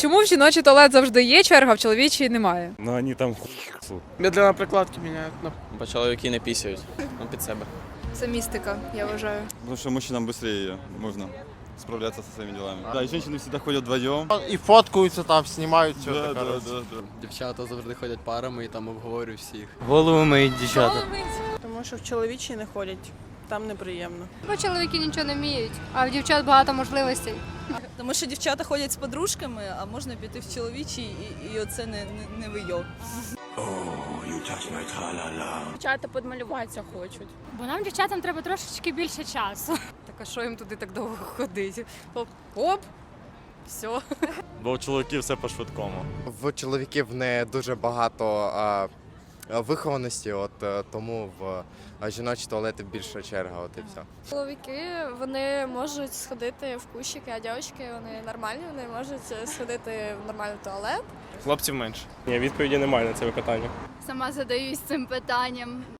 Чому в жіночий туалет завжди є черга, а в чоловічий немає? Ну они там фу. Медленно прикладки міняють. Ну, Бо чоловіки не пісяють ну, під себе. Це містика, я вважаю. Потому что мужчинам быстрее можно справляться со своими делами. Да, и женщины всегда ходят вдвоем. І фоткаються там, знімають все Да, да, да, да. Дівчата завжди ходять парами і там обговорюють всіх. Голову миють дівчата. Тому що в чоловічі не ходять, там неприємно. Бо чоловіки нічого не вміють, а в дівчат багато можливостей. Тому що дівчата ходять з подружками, а можна піти в чоловічий, і, і оце не, не, не вийо. Дівчата подмалюватися хочуть. Бо нам, дівчатам, треба трошечки більше часу. Так а що їм туди так довго ходити? Оп, оп, все. Бо у чоловіків все по-швидкому. В чоловіків не дуже багато а, вихованості, от е, тому в жіночі туалети більша черга, от і все. Чоловіки вони можуть сходити в кущики, а дівчатки вони нормальні, вони можуть сходити в нормальний туалет. Хлопців менше. Ні, відповіді немає на це питання. Сама задаюсь цим питанням.